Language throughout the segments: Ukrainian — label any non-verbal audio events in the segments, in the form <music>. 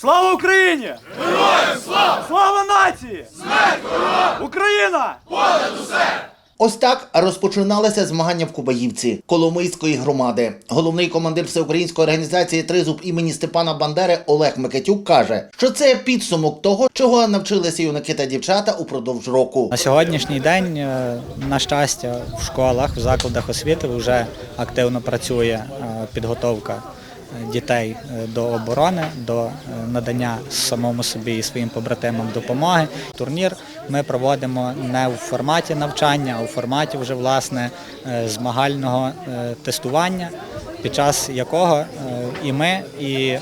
Слава Україні! Героям слава! Слава нації! Смерть ворогам! Україна! Ось так розпочиналися змагання в Кубаївці Коломийської громади. Головний командир всеукраїнської організації Тризуб імені Степана Бандери Олег Микитюк каже, що це підсумок того, чого навчилися юнаки та дівчата упродовж року. На сьогоднішній день, е, на щастя, в школах, в закладах освіти вже активно працює е, підготовка дітей е, до оборони, до е, надання самому собі і своїм побратимам допомоги. Турнір ми проводимо не у форматі навчання, а у форматі вже власне е, змагального тестування, під час якого і ми, і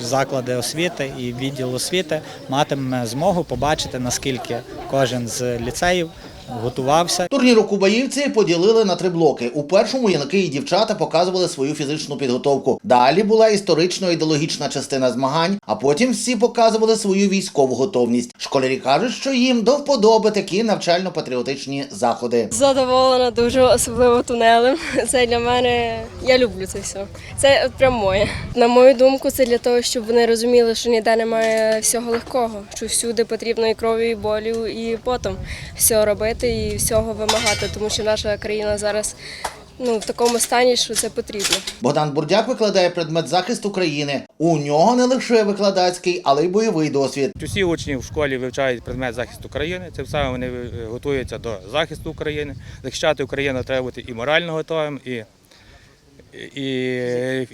заклади освіти і відділ освіти матиме змогу побачити, наскільки кожен з ліцеїв готувався Турнір у Кубаївці поділили на три блоки. У першому юнаки і дівчата показували свою фізичну підготовку. Далі була історично-ідеологічна частина змагань, а потім всі показували свою військову готовність. Школярі кажуть, що їм до вподоби такі навчально-патріотичні заходи. Задоволена дуже, особливо тунелем. <laughs> Це для мене. Я люблю це все. Це от прям моє. На мою думку, це для того, щоб вони розуміли, що ніде немає всього легкого, що всюди потрібно і крові, і болю, і потім все робити і всього вимагати, тому що наша країна зараз ну, в такому стані, що це потрібно. Богдан Бурдяк викладає предмет захист України. У нього не лише викладацький, але й бойовий досвід. Усі учні в школі вивчають предмет захисту країни. Цим самим вони готуються до захисту України. Захищати Україну треба бути і морально готовим, і, і,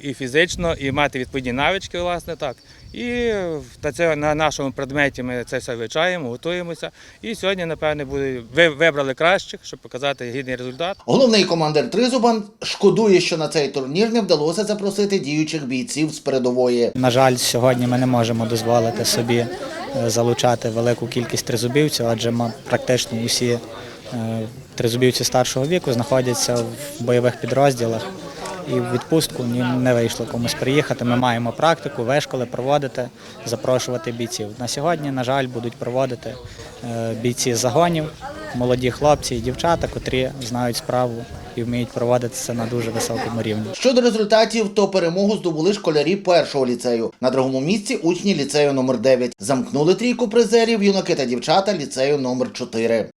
і фізично, і мати відповідні навички, власне так. І на, це, на нашому предметі ми це все вивчаємо, готуємося. І сьогодні, напевне, буде, ви вибрали кращих, щоб показати гідний результат. Головний командир Тризубан шкодує, що на цей турнір не вдалося запросити діючих бійців з передової. На жаль, сьогодні ми не можемо дозволити собі е, залучати велику кількість тризубівців, адже ма- практично усі е, тризубівці старшого віку знаходяться в бойових підрозділах. І в відпустку не вийшло комусь приїхати. Ми маємо практику, вишколи проводити, запрошувати бійців. На сьогодні, на жаль, будуть проводити е, бійці загонів, молоді хлопці і дівчата, котрі знають справу і вміють проводити це на дуже високому рівні. Щодо результатів, то перемогу здобули школярі першого ліцею. На другому місці учні ліцею номер 9 Замкнули трійку призерів юнаки та дівчата ліцею номер 4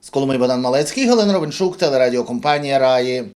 З Коломиї Богдан Малецький, Галина Ровеншук, телерадіокомпанія Раї.